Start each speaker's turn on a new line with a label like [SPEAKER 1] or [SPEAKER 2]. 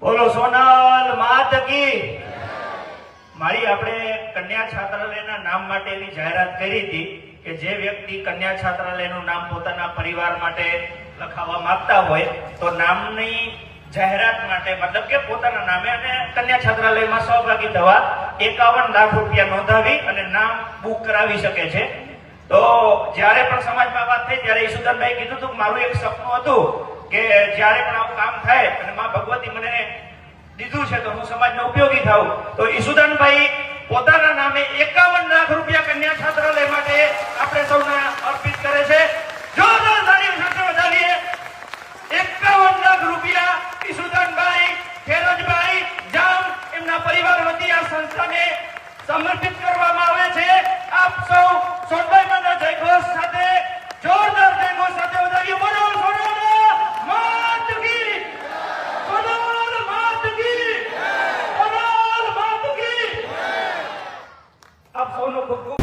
[SPEAKER 1] બોલો સોનલ માત કી. મારી આપણે કન્યા છાત્રાલયના નામ માટેની જાહેરાત કરી હતી કે જે વ્યક્તિ કન્યા છાત્રાલયનું નામ પોતાના પરિવાર માટે લખાવવા માંગતા હોય તો નામની જાહેરાત માટે, મતલબ કે પોતાના નામે અને કન્યા છાત્રાલયમાં સહભાગી થવા એકાવન લાખ રૂપિયા નોંધાવી અને નામ બુક કરાવી શકે છે. તો જ્યારે પણ સમાજમાં વાત થઈ ત્યારે ઈસુદાનભાઈ કીધું હતું મારું એક સપનું હતું કે જ્યારે પણ આવું કામ થાય, અને માં ભગવતી મને દીધું છે, તો હું સમાજને ઉપયોગી થાઉં. તો ઈસુદાનભાઈ પોતાના નામે એકાવન લાખ રૂપિયા કન્યા છાત્રાલય માટે આપણે સૌને અર્પિત કરે છે. જોરદાર વધાવીએ એકાવન લાખ રૂપિયા ઈસુદાનભાઈ ખેરજભાઈ જામ, એમના પરિવાર વતી આ સંસ્થાને સમર્પિત કરવામાં આવે છે આપ સૌ સોનભાઈ મંડળ જયઘોષ સાથે જોરદાર જયઘોષ સાથે વધાવીએ બોલો સોનલ માત કી સોનલ માત કી